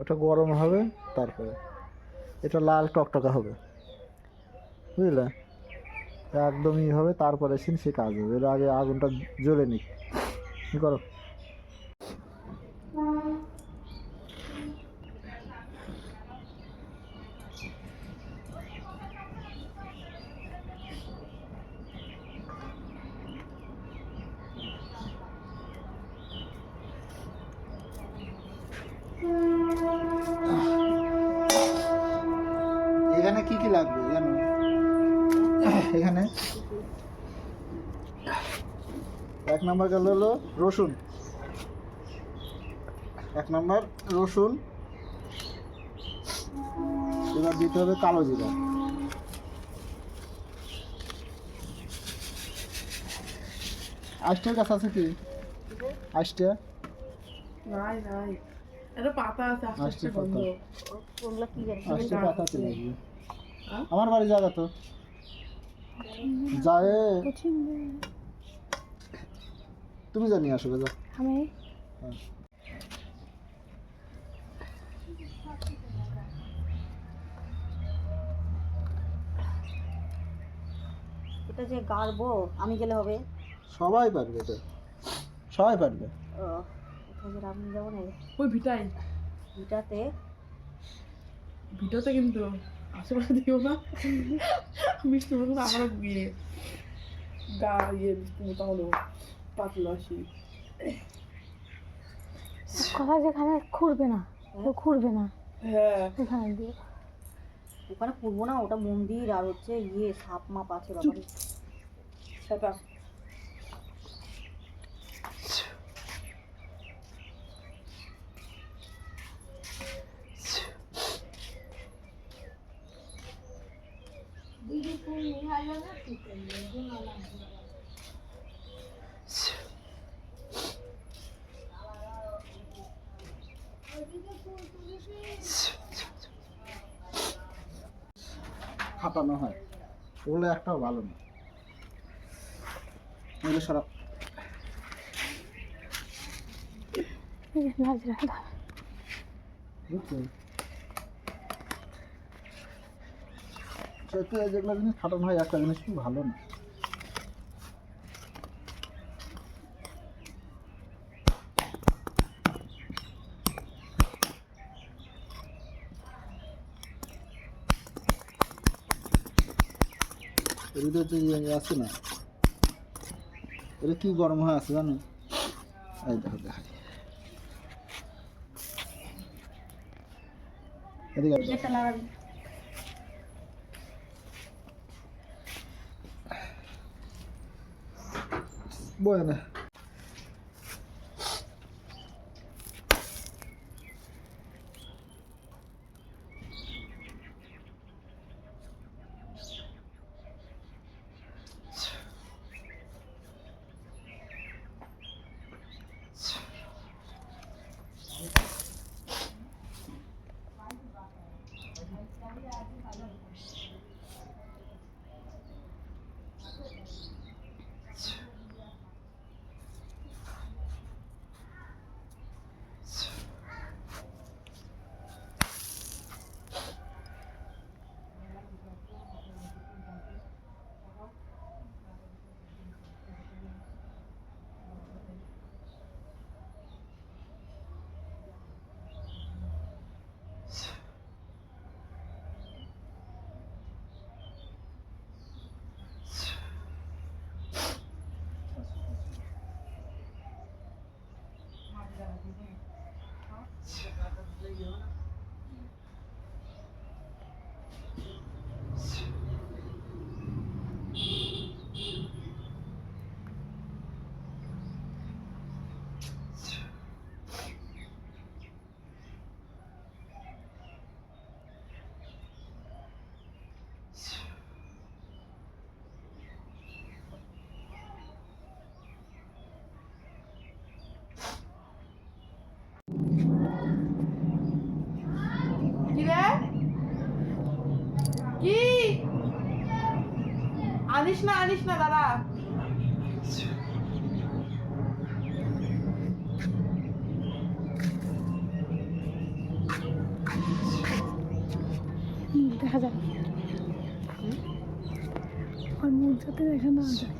ওটা গরম হবে, তারপরে এটা লাল টকটকা হবে। বুঝলে? একদমই হবে, তারপরে সিন সে কাজ হবে। এর আগে আগুনটা জ্বলে নিক কি করো এখানে কি কি লাগবে জানো? এখানে। এক নম্বর গেল হলো রসুন। এক নম্বর রসুন। এবার দিতে হবে কালো জিরা। আইসটার কাছে আছে কি? আইসটা নাই নাই। এটা পাতা আছে পাতা। ওগুলো কি আইসটা গাছ আছে। হ্যাঁ? আমার বাড়ি জায়গা তো। যায়। তুমি জানি আসবে যা আমি? হ্যাঁ। এটা যে গাড়বো আমি গেলে হবে? সবাই পারবে এটা। সবাই পারবে। ও যে যাব না? ওই ভিটাই। এটাতে ভিটাতে কিন্তু। আশেপাশে দিও না। মিষ্টি মতো আমরা গিয়ে গা ইয়ে মিষ্টি মতো হলো পাতলা আসি কথা যেখানে খুঁড়বে না ও খুঁড়বে না। হ্যাঁ। এখানে দিয়ে ওখানে পুরবো না ওটা মন্দির আর হচ্ছে ইয়ে সাপ মাপ আছে বাবা সেটা ফাটানো হয়। ওগুলো একটাও ভালো না। ওগুলো সারা। নাজরা সত্যি যেগুলো জিনিস ফাটানো হয়, একটা জিনিস খুব ভালো না। ইয়ে আছে না? এটা কি গরম হয়ে আছে জানো? এই দেখো, দেখাই। এদিকে আসো। একটা আনিস না আনিস না দাদা দেখা যায় আর মুখ যাতে দেখা না যায়।